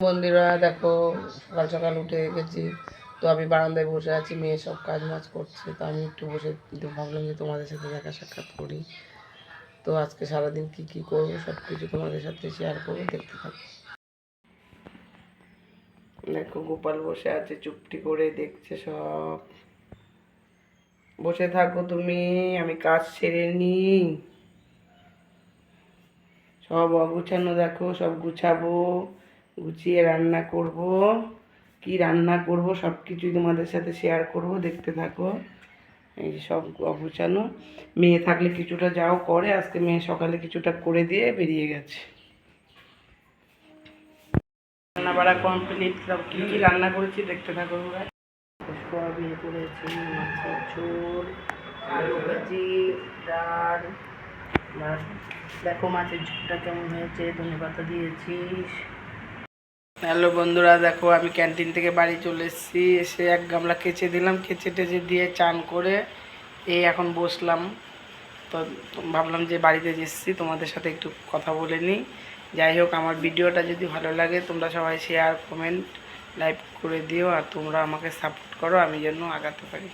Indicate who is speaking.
Speaker 1: বন্ধুরা দেখো, সকাল সকাল উঠে গেছি। তো আমি বারান্দায় বসে আছি, মেয়ে সব কাজ মাজ করছে। তো আমি একটু বসে ভাবলাম যে তোমাদের সাথে দেখা সাক্ষাৎ করি। তো আজকে সারাদিন কি কি করব, সব কিছু তোমাদের সাথে শেয়ার করব, দেখতে থাকো। দেখো, গোপাল বসে আছে, চুপটি করে দেখছে সব। বসে থাকো তুমি, আমি কাজ সেরে নিই সব অগুছানো, দেখো, সব গুছাবো। গুছিয়ে রান্না করব। কি রান্না করব সব কিছুই তোমাদের সাথে শেয়ার করব, দেখতে থাকো। এই সব অগুছানো মেয়ে থাকলে কিছুটা যাও করে, আজকে মেয়ে সকালে কিছুটা করে দিয়ে বেরিয়ে গেছে। রান্না বাড়া কমপ্লিট সব কী কী রান্না করেছি দেখতে থাকো তোমরা। সয়াবিন করেছি, মাছের ঝোল, আলু ভাজি, ডাল। দেখো মাছের ঝোলটা কেমন হয়েছে ধনে পাতা দিয়েছিস। হ্যালো বন্ধুরা, দেখো আমি ক্যান্টিন থেকে বাড়ি চলে এসেছি। এসে এক গামলা কেচে দিলাম, কেচে টেচে দিয়ে চান করে এই এখন বসলাম। তো ভাবলাম যে বাড়িতে এসেছি, তোমাদের সাথে একটু কথা বলে নিই। যাই হোক, আমার ভিডিওটা যদি ভালো লাগে, তোমরা সবাই শেয়ার কমেন্ট লাইক করে দিও, আর তোমরা আমাকে সাপোর্ট করো, আমি যেন আগাতে পারি।